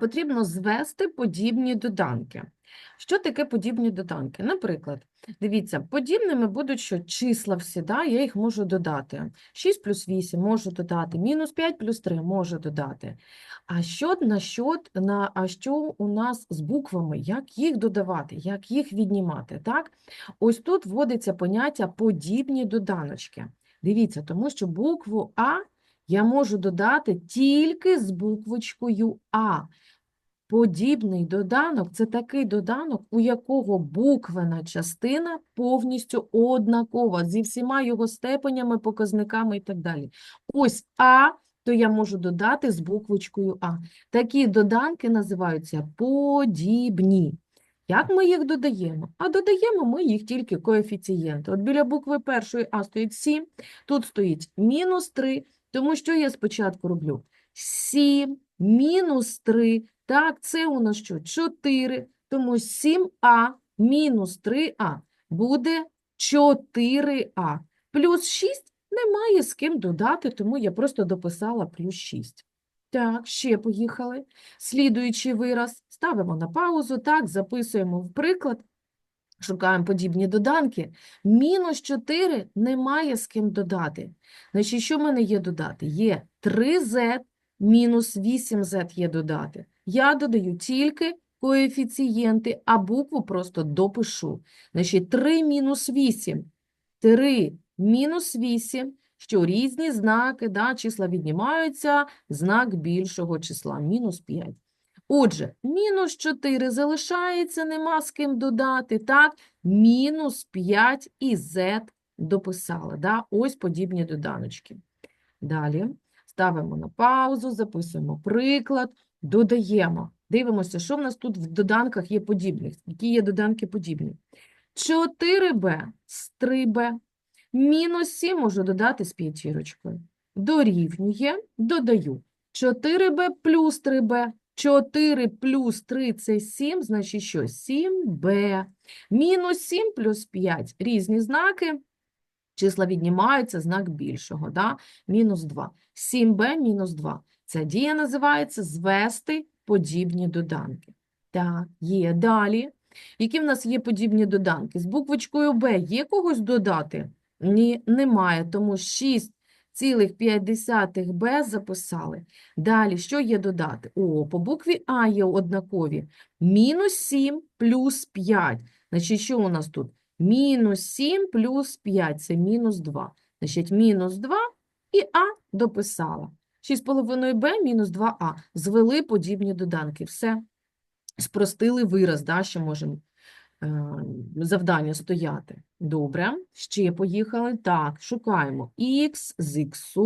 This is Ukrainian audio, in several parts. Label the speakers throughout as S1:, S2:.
S1: потрібно звести подібні доданки. Що таке подібні доданки? Наприклад, дивіться, подібними будуть що числа всі, да, я їх можу додати. 6 плюс 8 можу додати, мінус 5 плюс 3 можу додати. А що на що, на, а що у нас з буквами? Як їх додавати, як їх віднімати? Так? Ось тут вводиться поняття подібні доданочки. Дивіться, тому що букву А я можу додати тільки з буквочкою А. Подібний доданок це такий доданок, у якого буквена частина повністю однакова зі всіма його степенями, показниками і так далі. Ось А, то я можу додати з буквочкою А. Такі доданки називаються подібні. Як ми їх додаємо? А додаємо ми їх тільки коефіцієнти. От біля букви першої А стоїть 7, тут стоїть мінус 3, тому що я спочатку роблю 7 мінус 3. Так, це у нас що? 4. Тому 7а мінус 3а буде 4а. Плюс 6 немає з ким додати, тому я просто дописала плюс 6. Так, ще поїхали. Слідуючий вираз ставимо на паузу, так, записуємо в приклад, шукаємо подібні доданки. Мінус 4 немає з ким додати. Значить, що в мене є додати? Є 3z, мінус 8z є додати. Я додаю тільки коефіцієнти, а букву просто допишу. Значить, 3 мінус 8. 3 мінус 8, що різні знаки, да, числа віднімаються, знак більшого числа, мінус 5. Отже, мінус 4 залишається, нема з ким додати, так? Мінус 5 і z дописали, да? Ось подібні доданочки. Далі ставимо на паузу, записуємо приклад, додаємо. Дивимося, що в нас тут в доданках є подібних, які є доданки подібні. 4b з 3b, мінус 7 можу додати з п'ятірочкою. Дорівнює, додаю. 4b плюс 3b. 4 плюс 3 – це 7, значить що? 7b. Мінус 7 плюс 5 – різні знаки. Числа віднімаються, знак більшого, да? мінус 2. 7b мінус 2. Ця дія називається звести подібні доданки. Так, є. Далі. Які в нас є подібні доданки? З буквочкою Б є когось додати? Ні, немає, тому 6,5 Б записали. Далі, що є додати? О, по букві А є однакові. Мінус 7 плюс 5. Значить, що у нас тут? Мінус 7 плюс 5 – це мінус 2. Значить, мінус 2 і А дописала. 6,5b мінус 2а. Звели подібні доданки. Все. Спростили вираз, да, що можемо завдання стояти. Добре. Ще поїхали. Так, шукаємо x з x,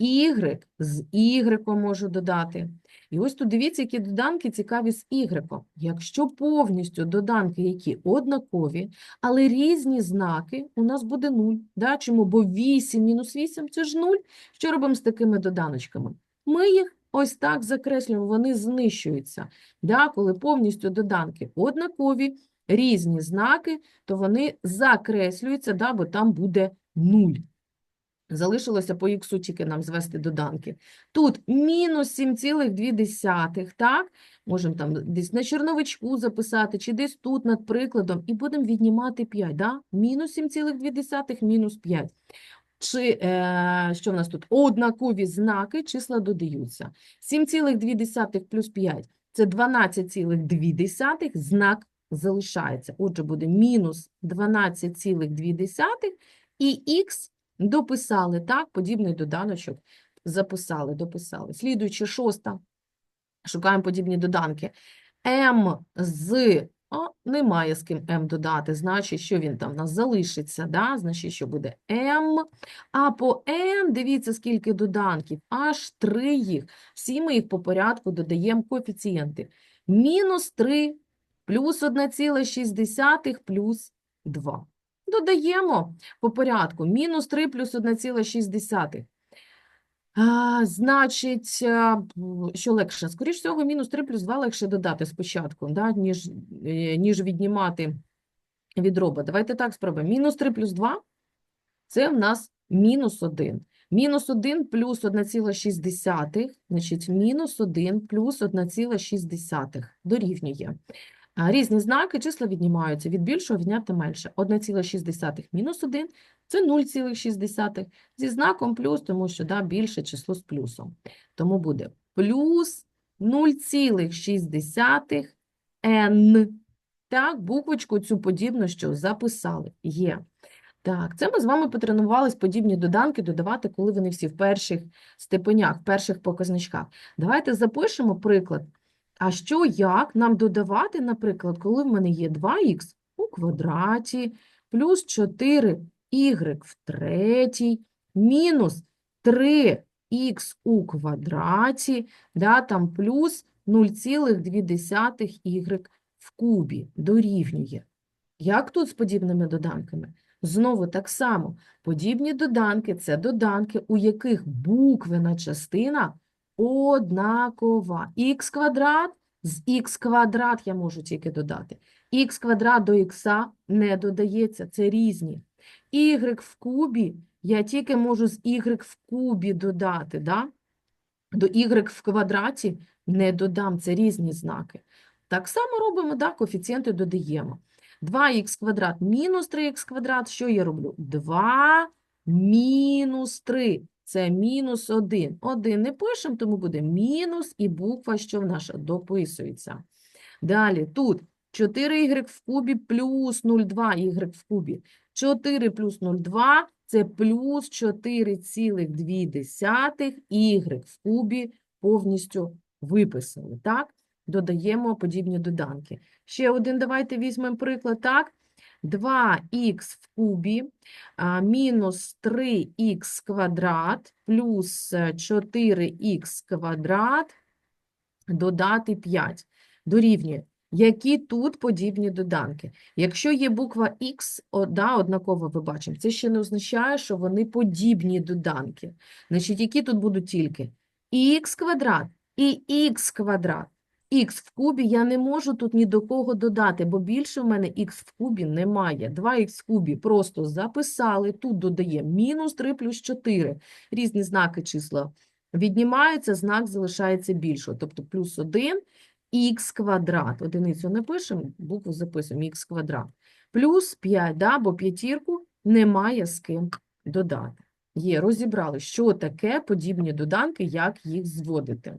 S1: y з y можу додати. І ось тут дивіться, які доданки цікаві з y. Якщо повністю доданки, які однакові, але різні знаки, у нас буде 0. Да? Чому? Бо 8 мінус 8 – це ж 0. Що робимо з такими доданочками? Ми їх ось так закреслюємо, вони знищуються. Да? Коли повністю доданки однакові, різні знаки, то вони закреслюються, да? бо там буде 0. Залишилося по х тільки нам звести доданки. Тут мінус 7,2, так? Можемо там десь на чорновичку записати, чи десь тут над прикладом, і будемо віднімати 5, да? Мінус 7,2, мінус 5. Чи, е, що в нас тут? Однакові знаки, числа додаються. 7,2 плюс 5 – це 12,2, знак залишається. Отже, буде мінус 12,2 і х Дописали, так, подібний доданочок записали, дописали. Слідуючи шоста, шукаємо подібні доданки. М з, о, немає з ким М додати, значить, що він там у нас залишиться, да? значить, що буде М. А по М, дивіться, скільки доданків, аж три їх. Всі ми їх по порядку додаємо коефіцієнти. Мінус 3 плюс 1,6 плюс 2. Додаємо по порядку. Мінус 3 плюс 1,6. Значить, що легше? Скоріше всього, мінус 3 плюс 2 легше додати спочатку, да, ніж, е, ніж віднімати від роба. Давайте так спробуємо. Мінус 3 плюс 2 – це в нас мінус 1. Мінус 1 плюс 1,6, значить, мінус 1 плюс 1,6 дорівнює. Різні знаки, числа віднімаються. Від більшого відняти менше. 1,6 мінус 1 – це 0,6. Зі знаком плюс, тому що да, більше число з плюсом. Тому буде плюс 0,6 n. Так, буквочку цю подібну, що записали. Є. Так, це ми з вами потренувались подібні доданки додавати, коли вони всі в перших степенях, в перших показничках. Давайте запишемо приклад. А що, як нам додавати, наприклад, коли в мене є 2х у квадраті, плюс 4y в третій, мінус 3х у квадраті, да, там плюс 0,2y в кубі дорівнює. Як тут з подібними доданками? Знову так само, подібні доданки – це доданки, у яких буквена частина однакова. Х квадрат з х квадрат я можу тільки додати. Х квадрат до х не додається, це різні. Y в кубі я тільки можу з y в кубі додати, да? До y в квадраті не додам, це різні знаки. Так само робимо, да, коефіцієнти додаємо. 2х квадрат мінус 3х квадрат, що я роблю? 2 мінус 3, це мінус 1. 1 не пишемо, тому буде мінус і буква, що в наша дописується. Далі, тут 4y в кубі плюс 0,2y в кубі. 4 плюс 0,2 – це плюс 4,2 y в кубі повністю виписали, так? Додаємо подібні доданки. Ще один давайте візьмемо приклад, так? 2х в кубі мінус 3х квадрат плюс 4х квадрат додати 5 дорівнює. Які тут подібні доданки? Якщо є буква Х, да, однаково ви бачимо, це ще не означає, що вони подібні доданки. Значить, які тут будуть тільки х квадрат і х квадрат. Х в кубі я не можу тут ні до кого додати, бо більше в мене х в кубі немає. 2х в кубі просто записали, тут додаємо мінус 3 плюс 4. Різні знаки числа віднімаються, знак залишається більшого, тобто плюс 1 х квадрат. Одиницю не пишемо, букву записуємо х квадрат. Плюс 5, да, бо п'ятірку немає з ким додати. Є, розібрали, що таке подібні доданки, як їх зводити.